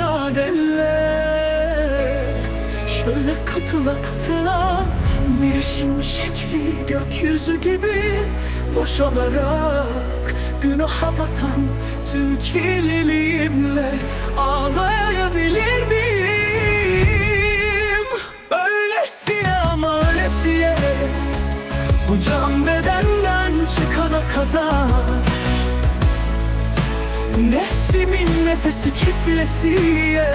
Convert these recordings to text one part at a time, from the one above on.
müsaadenle Şöyle katıla katıla Bir şimşekli gökyüzü gibi Boşalarak günaha batan Tüm kirliliğimle Ağlayabilir miyim? Öylesine ama öylesine Bu can bedenden çıkana kadar Nefsimin nefesi kesilesiye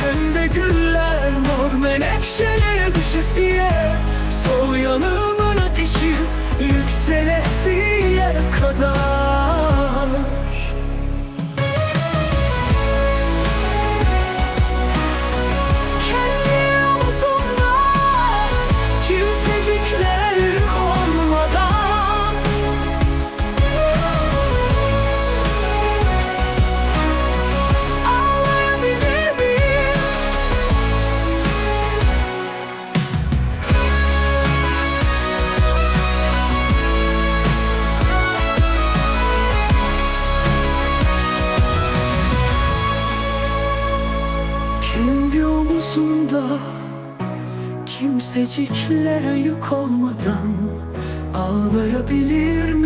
Pembe güller mor menekşelere düşesiye. Sol yanımın ateşi yükselesiye kadar Kendi omuzumda Kimseciklere yük olmadan Ağlayabilir